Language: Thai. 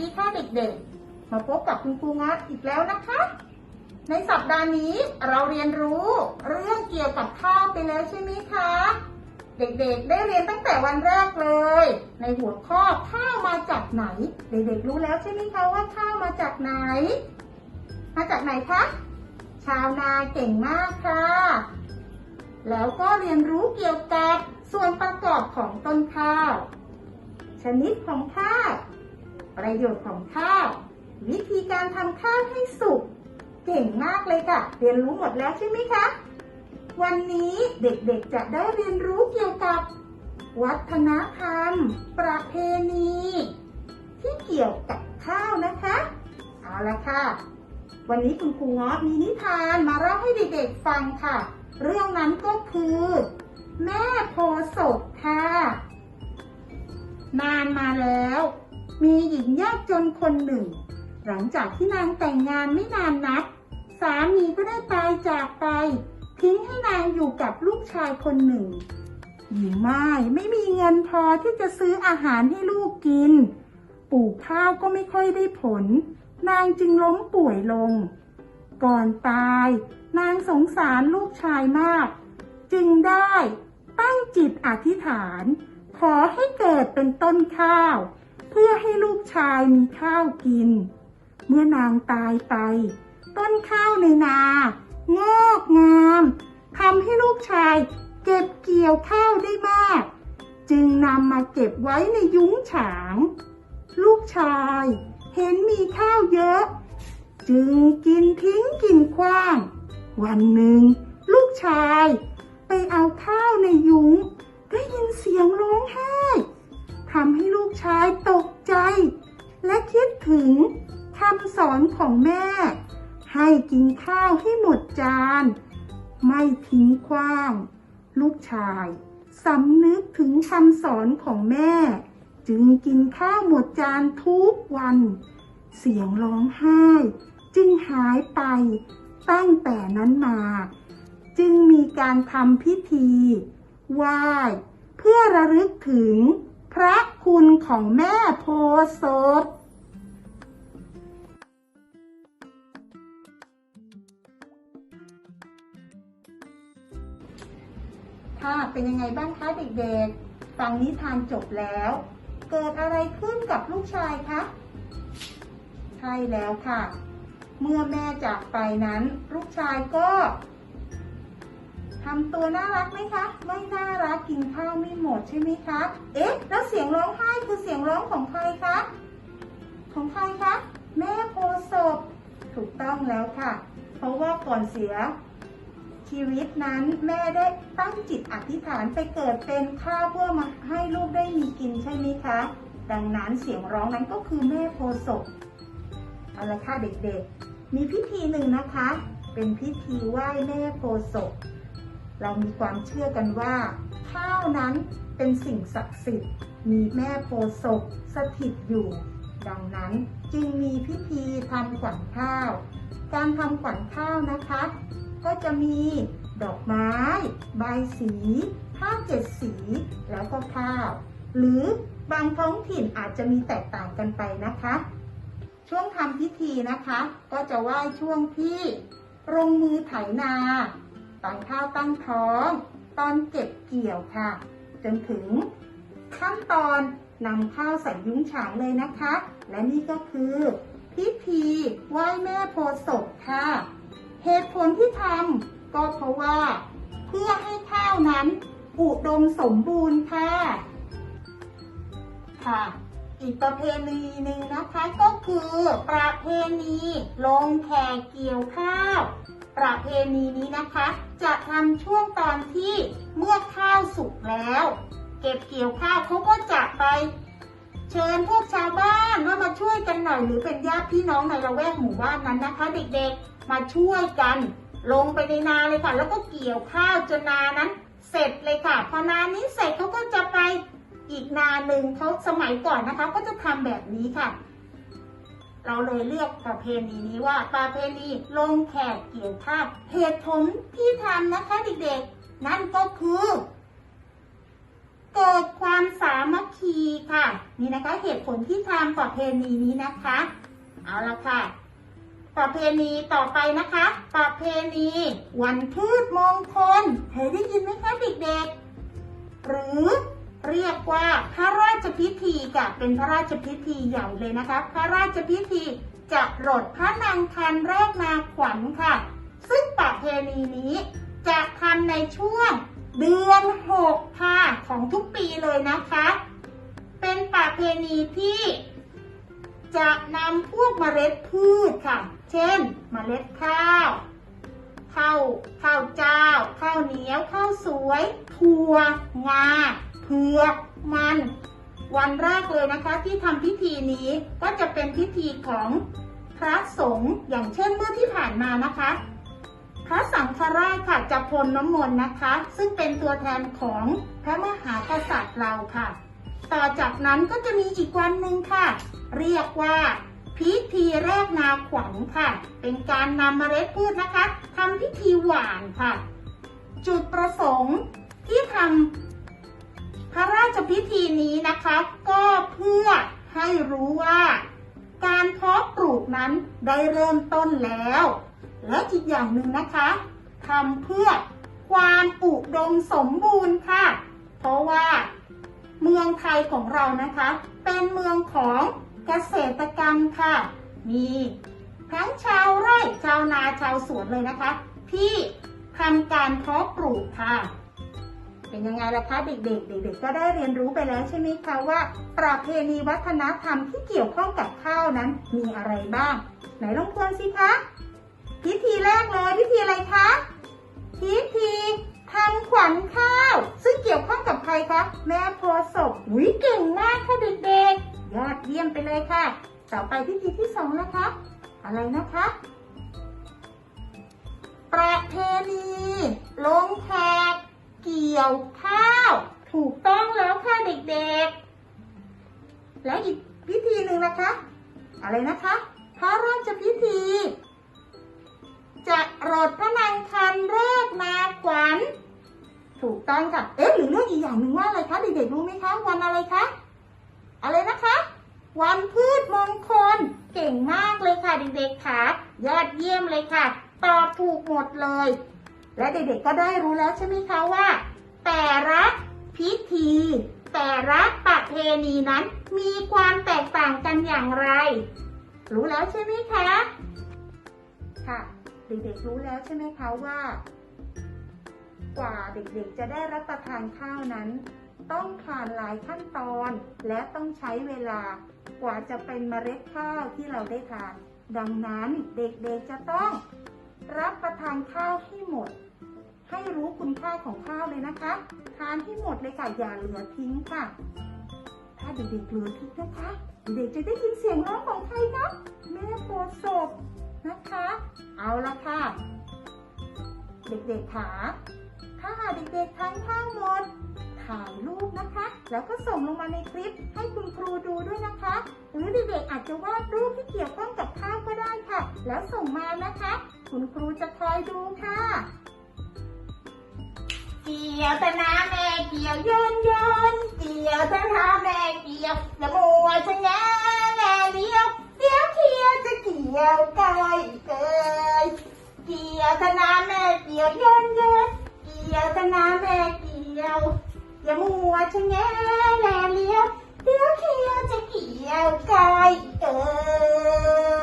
ดีค่ะเด็กๆ มาพบกับคุณครูงัดอีกแล้วนะคะ ในสัปดาห์นี้เราเรียนรู้เรื่องเกี่ยวกับข้าวไปแล้วใช่ไหมคะ เด็กๆ ได้เรียนตั้งแต่วันแรกเลย ในหัวข้อข้าวมาจากไหน เด็กๆ รู้แล้วใช่ไหมคะว่าข้าวมาจากไหน มาจากไหนคะ ชาวนาเก่งมากค่ะ แล้วก็เรียนรู้เกี่ยวกับส่วนประกอบของต้นข้าว ชนิดของข้าว ประโยชน์ของข้าว วิธีการทำข้าวให้สุก เก่งมากเลยค่ะ เรียนรู้หมดแล้วใช่ไหมคะ วันนี้เด็กๆจะได้เรียนรู้เกี่ยวกับ วัฒนธรรม ประเพณี ที่เกี่ยวกับข้าวนะคะ เอาละค่ะ วันนี้คุณครูง้อมีนิทานมาเล่าให้เด็กๆฟังค่ะ เรื่องนั้นก็คือ แม่โพศพค่ะนานมาแล้ว มีหญิงยากจนคนหนึ่ง หลังจากที่นางแต่งงานไม่นานนัก สามีก็ได้ตายจากไป ทิ้งให้นางอยู่กับลูกชายคนหนึ่ง หญิงไม้ไม่มีเงินพอที่จะซื้ออาหารให้ลูกกิน ปลูกข้าวก็ไม่ค่อยได้ผล นางจึงล้มป่วยลง ก่อนตาย นางสงสารลูกชายมาก จึงได้ตั้งจิตอธิษฐาน ขอให้เกิดเป็นต้นข้าว เพื่อให้ลูกชายมีข้าวกิน เมื่อนางตายไป ต้นข้าวในนางอกงามทำให้ลูกชายเก็บเกี่ยวข้าวได้มาก จึงนำมาเก็บไว้ในยุ้งฉาง ลูกชายเห็นมีข้าวเยอะ จึงกินทิ้งกินขว้าง วันหนึ่ง ลูกชาย ไปเอาข้าวในยุ้ง ได้ยินเสียงร้องไห้ ทำให้ลูกชายตกใจ และคิดถึงคำสอนของแม่ ให้กินข้าวให้หมดจาน ไม่ทิ้งขว้าง ลูกชายสำนึกถึงคำสอนของแม่ จึงกินข้าวหมดจานทุกวัน เสียงร้องไห้ จึงหายไปตั้งแต่นั้นมา จึงมีการทำพิธีไหว้เพื่อระลึกถึงพระ ของแม่โพศพค่ะเป็นยังไงบ้างคะเด็กๆ ฟังนิทานจบแล้ว เกิดอะไรขึ้นกับลูกชายคะ ใช่แล้วค่ะ เมื่อแม่จากไปนั้น ลูกชายก็ ทำตัวน่ารักไหมคะ ไม่น่ารักกินข้าวไม่หมดใช่ไหมคะ เอ๊ะ แล้วเสียงร้องไห้คือเสียงร้องของใครคะ ของใครคะ แม่โพศพถูกต้องแล้วค่ะ เพราะว่าก่อนเสียชีวิตนั้นแม่ได้ตั้งจิตอธิษฐานไปเกิดเป็นข้าวเพื่อมาให้ลูกได้มีกินใช่ไหมคะ ดังนั้นเสียงร้องนั้นก็คือแม่โพศพเอาละค่ะเด็กๆ มีพิธีหนึ่งนะคะ เป็นพิธีไหว้แม่โพศพ เรามีความเชื่อกันว่า ข้าวนั้นเป็นสิ่งศักดิ์สิทธิ์ มีแม่โพศพสถิตอยู่ ดังนั้นจึงมีพิธีทำขวัญข้าว การทำขวัญข้าวนะคะ ก็จะมีดอกไม้ ใบสีผ้าเจ็ดสี แล้วก็ข้าว หรือบางท้องถิ่นอาจจะมีแตกต่างกันไปนะคะ ช่วงทำพิธีนะคะ ก็จะไหว้ช่วงที่ลงมือไถนา ตอนข้าวตั้งท้อง ตอนเก็บเกี่ยวค่ะ จนถึงขั้นตอนนำข้าวใส่ยุ้งฉางเลยนะคะ และนี่ก็คือพิธีไหว้แม่โพธิ์ศพค่ะ เหตุผลที่ทำก็เพราะว่า เพื่อให้ข้าวนั้นอุดมสมบูรณ์ค่ะ ค่ะ อีกประเพณีหนึ่งนะคะก็คือประเพณีลงแขกเกี่ยวข้าว ประเพณีนี้นะคะ จะทำช่วงตอนที่เมื่อข้าวสุกแล้ว เก็บเกี่ยวข้าวเขาก็จะไป เชิญพวกชาวบ้านว่ามาช่วยกันหน่อยหรือเป็นญาติพี่น้องในละแวกหมู่บ้านนั้นนะคะ เด็กๆมาช่วยกัน ลงไปในนาเลยค่ะ แล้วก็เกี่ยวข้าวจนนานั้น เสร็จเลยค่ะพอนานี้เสร็จเขาก็จะไปอีกนาหนึ่งเขาสมัยก่อนนะคะ ก็จะทำแบบนี้ค่ะ เราเลยเรียกประเพณีนี้ว่าประเพณีลงแขกเกี่ยวข้าวเหตุผลที่ทำนะคะเด็กๆ นั่นก็คือ เกิดความสามัคคีค่ะ นี่นะคะเหตุผลที่ทำประเพณีนี้นะคะ เอาละค่ะ ประเพณีต่อไปนะคะ ประเพณี วันพืชมงคลเคยได้ยินไหมคะเด็กๆ หรือ เรียกว่าพระราชพิธีค่ะเป็นพระราชพิธีใหญ่เลยนะคะ พระราชพิธีจะรดพระนางคันแรกนาขวัญค่ะ ซึ่งประเพณีนี้จะทำในช่วงเดือนหกค่ะของทุกปีเลยนะคะ เป็นประเพณีที่จะนำพวกเมล็ดพืชค่ะ เช่น เมล็ดข้าวข้าวข้าวเจ้า ข้าวเหนียว ข้าวสวย ถั่ว งา ผือกมัน วันแรกเลยนะคะที่ทำพิธีนี้ก็จะเป็นพิธีของพระสงฆ์อย่างเช่นเมื่อที่ผ่านมานะคะ พระสังฆราชค่ะจะพรมน้ำมนต์นะคะ ซึ่งเป็นตัวแทนของพระมหากษัตริย์เราค่ะ ต่อจากนั้นก็จะมีอีกวันหนึ่งค่ะ เรียกว่าพิธีแรกนาขวัญค่ะ เป็นการนำเมล็ดพืชนะคะทำพิธีหวานค่ะ จุดประสงค์ที่ทำ พระราชพิธีนี้นะคะก็เพื่อให้รู้ว่า การเพาะปลูกนั้นได้เริ่มต้นแล้ว และอีกอย่างหนึ่งนะคะทำเพื่อความอุดมสมบูรณ์ค่ะ เพราะว่า เมืองไทยของเรานะคะ เป็นเมืองของเกษตรกรรมค่ะ มีทั้งชาวไร่ชาวนาชาวสวนเลยนะคะ ที่ทำการเพาะปลูกค่ะ เป็นยังไงล่ะคะเด็กๆ เด็กๆ ก็ได้เรียนรู้ไปแล้วใช่ไหมคะว่า ประเพณีวัฒนธรรมที่เกี่ยวข้องกับข้าวนั้นมีอะไรบ้าง ไหนลองทวนสิคะพิธีแรกเลยพิธีอะไรคะพิธีทำขวัญข้าว ซึ่งเกี่ยวข้องกับใครคะแม่โพศพวิเก่งมากค่ะเด็กๆ ยอดเยี่ยมไปเลยค่ะ ต่อไปพิธีที่สองนะคะ อะไรนะคะ ประเพณีลงแขก เกี่ยวข้าว ถูกต้องแล้วค่ะเด็กๆ และอีกพิธีหนึ่งนะคะ อะไรนะคะ พระราชพิธี จะรดพระนางคันแรกนาขวัญ ถูกต้องค่ะ เอ๊ะหรือเรื่องอีกอย่างหนึ่งว่าอะไรคะเด็กๆรู้ไหมคะ วันอะไรคะ อะไรนะคะ วันพืชมงคล เก่งมากเลยค่ะเด็กๆค่ะ ยอดเยี่ยมเลยค่ะ ตอบถูกหมดเลย และเด็กๆก็ได้รู้แล้วใช่ไหมคะว่า แต่ละพิธี แต่ละประเพณีนั้น มีความแตกต่างกันอย่างไร รู้แล้วใช่ไหมคะ ค่ะ เด็กๆรู้แล้วใช่ไหมคะว่า กว่าเด็กๆจะได้รับประทานข้าวนั้น ต้องผ่านหลายขั้นตอน และต้องใช้เวลากว่าจะเป็นเมล็ดข้าวที่เราได้ทานดังนั้นเด็กๆจะต้องรับประทานข้าวให้หมด ให้รู้คุณค่าของข้าวเลยนะคะ ทานให้หมดเลยค่ะอย่าเหลือทิ้งค่ะ ถ้าเด็กๆเหลือทิ้งนะคะ เด็กๆจะได้ยินเสียงร้องของใครนะแม่โพธิ์ศพนะคะ เอาละค่ะ เด็กๆขาถ้าหากเด็กๆทานข้าวหมดถ่ายรูปนะคะ แล้วก็ส่งลงมาในคลิปให้คุณครูดูด้วยนะคะ หรือเด็กๆอาจจะวาดรูปที่เกี่ยวข้องกับข้าวก็ได้ค่ะ แล้วส่งมานะคะ คุณครูจะคอยดูค่ะ กี่ยวตะนาแม่เกี่ยวโยนโยนเกี่ยวตะนาแม่เกี่ยวละมัวชะแงแง่เลี้ยวเลี้ยวเคียวจะเกี่ยวไกลเกยเกี่ยวตะนาแม่เกี่ยวโยนโยนเกี่ยวตะนาแม่เกี่ยวอย่ามัวชะแงแง่เลี้ยวเลี้ยวเคียวจะเกี่ยวไกลเกย